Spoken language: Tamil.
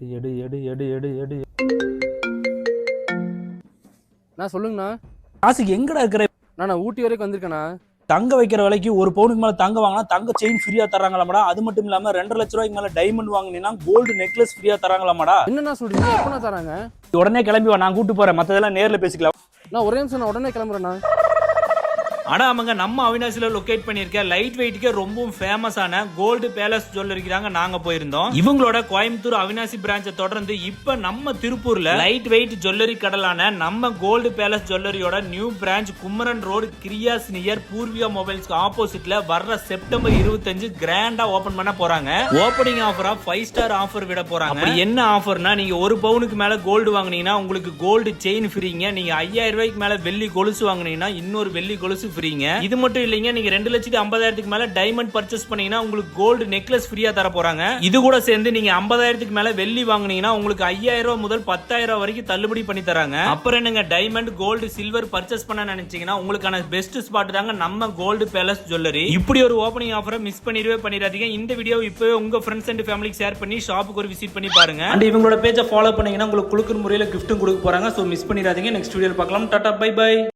எடு எடு எடு எடு எடு. நான் சொல்லுங்கண்ணா. காசுக்கு எங்கடா இருக்கிற? நான் ஊட்டி வரைக்கும் வந்திருக்கேண்ணா. தங்க வைக்கிற விலைக்கு ஒரு பவுனுக்கு மேல தங்க வாங்கினா தங்க செயின் ஃப்ரீயா தராங்களாமாடா அது மட்டும் இல்லாம ரெண்டரை லட்ச ரூபாய்க்கு மேல டைமண்ட் வாங்கினீங்கன்னா கோல்டு நெக்லஸ் ஃப்ரீயா தராங்களாமாடா என்னண்ணா சொல்றீங்க? எப்பண்ணா தராங்க? உடனே கிளம்பி வா நான் கூட்டு போறேன். மத்ததெல்லாம் நேர்ல பேசிக்கலாம். நான் ஒரே நிமிஷம் நான் உடனே கிளம்புறேண்ணா. ஆனால் அவங்க நம்ம அவினாசியில் லொக்கேட் பண்ணியிருக்க லைட் வெயிட்டுக்கே ரொம்பவும் ஃபேமஸான கோல்டு பேலஸ் ஜுவல்லரிக்கு தாங்க நாங்கள் போயிருந்தோம். இவங்களோட கோயம்புத்தூர் அவினாசி பிரான்ச்சை தொடர்ந்து இப்போ நம்ம திருப்பூரில் லைட் வெயிட் ஜுவல்லரி கடலான நம்ம கோல்டு பேலஸ் ஜுவல்லரியோட நியூ பிரான்ச் குமரன் ரோடு கிரியாஸ் நியர் பூர்வியா மொபைல்ஸ்க்கு ஆப்போசிட்ல வர்ற செப்டம்பர் இருபத்தஞ்சு கிராண்டா ஓபன் பண்ண போறாங்க. ஓப்பனிங் ஆஃபரா ஃபைவ் ஸ்டார் ஆஃபர் விட போறாங்க. அப்படி என்ன ஆஃபர்னா நீங்க ஒரு பவுனுக்கு மேல கோல்டு வாங்கினீங்கன்னா உங்களுக்கு கோல்டு செயின் ஃப்ரீங்க நீங்க ஐயாயிரம் ரூபாய்க்கு மேல வெள்ளி கொலுசு வாங்கினீங்கன்னா இன்னொரு வெள்ளி கொலுசு ஃப்ரீங்க இது மட்டும் இல்லைங்க நீங்க ரெண்டு லட்சத்தி ஐம்பதாயிரத்துக்கு மேல டைமண்ட் பர்ச்சேஸ் பண்ணீங்கன்னா உங்களுக்கு கோல்டு நெக்லஸ் ஃப்ரீயா தர போறாங்க இது கூட சேர்ந்து நீங்க ஐம்பதாயிரத்துக்கு மேல வெள்ளி வாங்குனீங்கன்னா உங்களுக்கு ஐயாயிரம் ரூபாய் முதல் பத்தாயிரம் ரூபாய் வரைக்கும் தள்ளுபடி பண்ணி தராங்க. அப்புறம் என்னங்க டைமண்ட் கோல்டு சில்வர் பர்ச்சேஸ் பண்ண நினைச்சீங்கன்னா உங்களுக்கான பெஸ்ட் ஸ்பாட் தாங்க நம்ம கோல்டு பேலஸ் ஜுவல்லரி இப்படி ஒரு ஓப்பனிங் ஆஃபரை மிஸ் பண்ணிடவே பண்ணிடாதீங்க. இந்த வீடியோ இப்போ உங்க ஃப்ரெண்ட்ஸ் அண்ட் ஃபேமிலிக்கு ஷேர் பண்ணி ஷாப்புக்கு ஒரு விசிட் பண்ணி பாருங்க. அண்ட் இவங்களோட பேஜை ஃபாலோ பண்ணீங்கன்னா உங்களுக்கு குழுக்கிற முறையில் கிஃப்ட்டும் கொடுக்க போறாங்க. ஸோ மிஸ் பண்ணிடாதீங்க. நெக்ஸ்ட் வீடியோ பார்க்கலாம். Tata by by